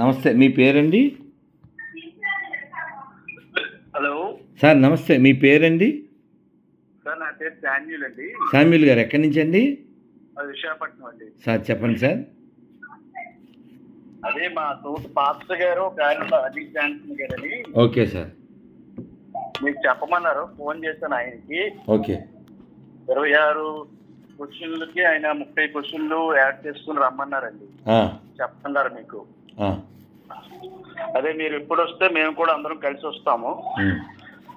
నమస్తే మీ పేరండి? Hello. Sir నమస్తే మీ పేరండి? సార్ నా పేరు శాన్యుల్ అండి. శామ్యుల్ గారు ఎక్కడి నుంచి అండి అది విశాఖపట్నం అండి. సార్ చెప్పండి సార్. అదే మా తోటి పాస్టర్ గారు ఒక ఆయన అజిత్ జాన్సన్ గారు అని ఓకే సార్. మీకు చెప్పమన్నారు ఫోన్ చేశాను ఆయనకి. ఓకే. ఇరవై ఆరు క్వశ్చన్లకి ఆయన ముప్పై క్వశ్చన్లు యాడ్ చేసుకుని రమ్మన్నారండి. చెప్తున్నారు మీకు. అదే మీరు ఎప్పుడు వస్తే మేము కూడా అందరం కలిసి వస్తాము.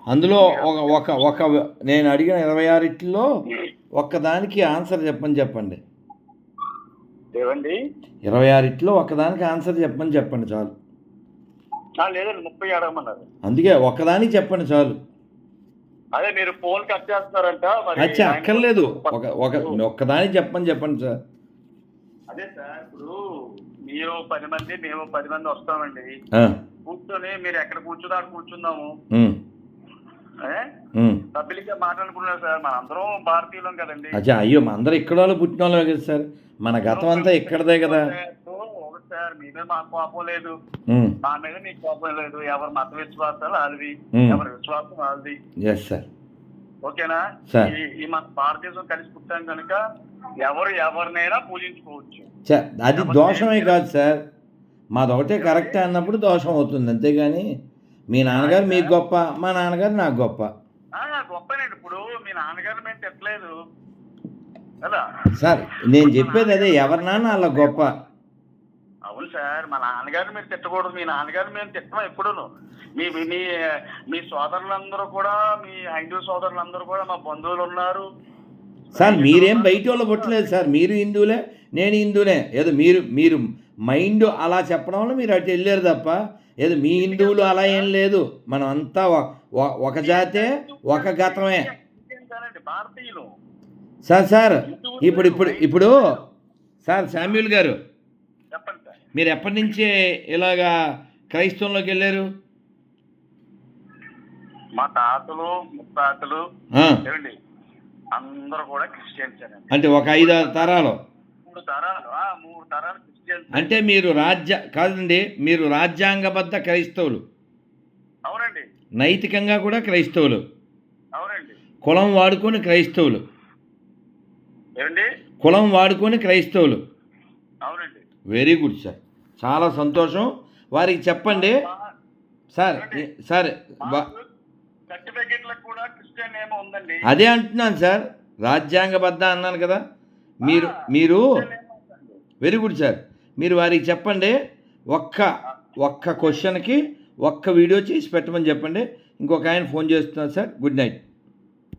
అందులో ఒక ఒక ఒక నేను అడిగిన ఇరవై ఆరిట్లో ఒక్కదానికి ఆన్సర్ చెప్పని చెప్పండి. ఏవండి? ఇరవై ఆరిట్లో ఒక్కదానికి ఆన్సర్ చెప్పని చెప్పండి చాలు. లేదండి ముప్పై అడగమన్నారు. అందుకే ఒక్కదానికి చెప్పండి చాలు. అదే మీరు ఫోన్ కట్ చేస్తున్నారంట మరి అచ్చా అక్కర్లేదు. ఒక ఒక ఒక్కదానికి చెప్పని చెప్పండి సార్. అదే సార్ ఇప్పుడు మీరు పది మంది మేము పది మంది వస్తామండి. కూర్చొని మీరు ఎక్కడ కూర్చున్నా అక్కడ కూర్చుందాము. ఉమ్, ఏ? ఉమ్. పబ్లిక్గా మాట్లాడుకున్నారు సార్ మన అందరం భారతీయులం కదండి. అచ్చా అయ్యో మా అందరు ఇక్కడ వాళ్ళు పుట్టిన వాళ్ళే కదా సార్. మన గతం అంతా ఇక్కడదే కదా. సార్ మీద మాకు కోపం లేదు. మా మీద మీకు కోపం లేదు ఎవరి మత విశ్వాసాలు వాళ్ళవి. ఎవరి విశ్వాసం వాళ్ళది. ఎస్ సార్ ఓకేనా. ఈ మన భారతదేశం కలిసి పుట్టాం కనుక ఎవరు ఎవరినైనా పూజించుకోవచ్చు. అది దోషమే కాదు సార్. మాది ఒకటే కరెక్ట్ అన్నప్పుడు దోషం అవుతుంది అంతేగాని మీ నాన్నగారు మీకు గొప్ప మా నాన్నగారు నాకు గొప్ప. గొప్పనండి. ఇప్పుడు మీ నాన్నగారు మేము తిట్టలేదు. సార్ నేను చెప్పేది అదే ఎవరి నాన్న వాళ్ళ గొప్ప అవును సార్ మా నాన్నగారిని మీరు తిట్టకూడదు మీ నాన్నగారిని మేము తిట్టం ఎప్పుడూను? మీ మీ- మీ సోదరులందరూ కూడా మీ హైందూ సోదరులందరూ కూడా మా బంధువులు ఉన్నారు. సార్ మీరేం బయట వాళ్ళు పుట్టలేదు సార్. మీరు హిందువులే నేను హిందువులే. ఏదో మీరు మీరు మైండ్ అలా చెప్పడం వల్ల మీరు అటు వెళ్ళారు తప్ప ఏదో మీ హిందువులు అలా ఏం లేదు. మనం అంతా ఒక జాతే ఒక గతమే. సార్ సార్ ఇప్పుడు ఇప్పుడు ఇప్పుడు సార్ శామ్యుల్ గారు మీరు ఎప్పటి నుంచి ఇలాగా క్రైస్తవంలోకి వెళ్ళారు? మా తాతలు ముత్తాతలు అందరూ కూడా క్రిస్టియన్స్ అంటే ఒక ఐదు ఆరు తరాలు. మూడు తరాలు మూడు తరాలు క్రిస్టియన్స్ అంటే మీరు రాజ్య కాదండి మీరు రాజ్యాంగబద్ధ క్రైస్తవులు. అవునండి. నైతికంగా కూడా క్రైస్తవులు. అవునండి. కులం వాడుకొని క్రైస్తవులు. కులం వాడుకొని క్రైస్తవులు. అవునండి. Very good sir. చాలా సంతోషం. వారికి చెప్పండి. సార్ సార్ అదే అంటున్నాను సార్. రాజ్యాంగబద్ధ అన్నాను కదా. మీరు మీరు. Very good sir. మీరు వారికి చెప్పండి. ఒక్క ఒక్క క్వశ్చన్కి ఒక్క వీడియో చేసి పెట్టమని చెప్పండి. ఇంకొక ఆయన ఫోన్ చేస్తున్నారు సార్. Good night.